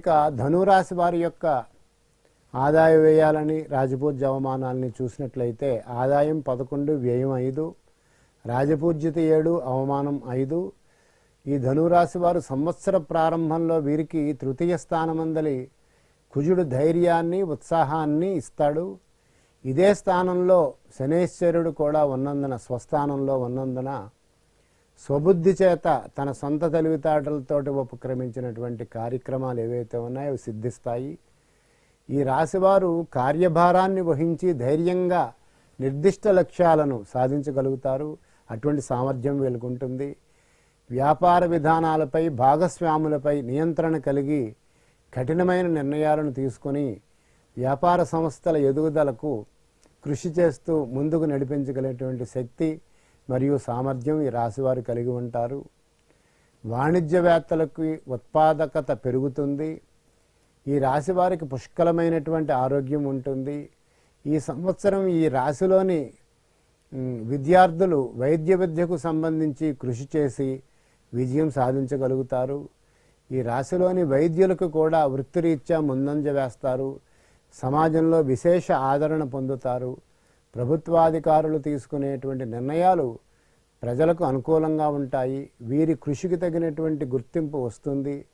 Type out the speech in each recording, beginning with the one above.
ఇక ధనురాశి వారి యొక్క ఆదాయ వ్యయాలని రాజపూజ్య అవమానాలని చూసినట్లయితే ఆదాయం పదకొండు వ్యయం ఐదు రాజపూజ్యత ఏడు అవమానం ఐదు. ఈ ధనురాశి వారు సంవత్సర ప్రారంభంలో వీరికి తృతీయ స్థానమందలి కుజుడు ధైర్యాన్ని ఉత్సాహాన్ని ఇస్తాడు. ఇదే స్థానంలో శనేశ్వరుడు కూడా ఉన్నందున స్వస్థానంలో ఉన్నందున స్వబుద్ధి చేత తన సొంత తెలివితేటలతోటి ఉపక్రమించినటువంటి కార్యక్రమాలు ఏవైతే ఉన్నాయో అవి సిద్ధిస్తాయి. ఈ రాశివారు కార్యభారాన్ని వహించి ధైర్యంగా నిర్దిష్ట లక్ష్యాలను సాధించగలుగుతారు. అటువంటి సామర్థ్యం వెలుగుంటుంది వ్యాపార విధానాలపై భాగస్వాములపై నియంత్రణ కలిగి కఠినమైన నిర్ణయాలను తీసుకొని వ్యాపార సంస్థల ఎదుగుదలకు కృషి చేస్తూ ముందుకు నడిపించగలిగినటువంటి శక్తి మరియు సామర్థ్యం ఈ రాశివారు కలిగి ఉంటారు. వాణిజ్యవేత్తలకు ఉత్పాదకత పెరుగుతుంది. ఈ రాశి వారికి పుష్కలమైనటువంటి ఆరోగ్యం ఉంటుంది. ఈ సంవత్సరం ఈ రాశిలోని విద్యార్థులు వైద్య విద్యకు సంబంధించి కృషి చేసి విజయం సాధించగలుగుతారు. ఈ రాశిలోని వైద్యులకు కూడా వృత్తిరీత్యా ముందంజ వేస్తారు. సమాజంలో విశేష ఆదరణ పొందుతారు. ప్రభుత్వాధికారులు తీసుకునేటువంటి నిర్ణయాలు ప్రజలకు అనుకూలంగా ఉంటాయి. వీరి కృషికి తగినటువంటి గుర్తింపు వస్తుంది.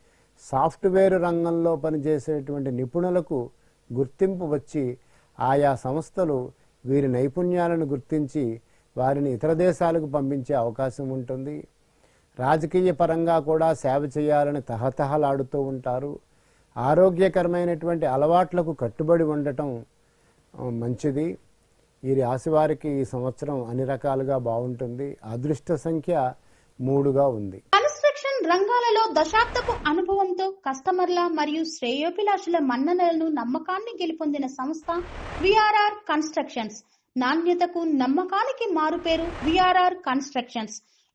సాఫ్ట్వేర్ రంగంలో పనిచేసేటువంటి నిపుణులకు గుర్తింపు వచ్చి ఆయా సంస్థలు వీరి నైపుణ్యాలను గుర్తించి వారిని ఇతర దేశాలకు పంపించే అవకాశం ఉంటుంది. రాజకీయ పరంగా కూడా సేవ చేయాలని తహతహలాడుతూ ఉంటారు. ఆరోగ్యకరమైనటువంటి అలవాట్లకు కట్టుబడి ఉండటం మంచిది. ఈ రాశి వారికి ఈ సంవత్సరం అన్ని రకాలుగా బాగుంటుంది. అదృష్ట సంఖ్య మూడుగా ఉంది. కన్స్ట్రక్షన్ రంగాలలో దశాబ్దపు అనుభవంతో కస్టమర్ల మరియు శ్రేయోభిలాషుల మన్ననలను నమ్మకాన్ని గెలుపొందిన సంస్థ విఆర్ఆర్ కన్స్ట్రక్షన్స్. నాణ్యతకు నమ్మకానికి మారుపేరు VRR constructions.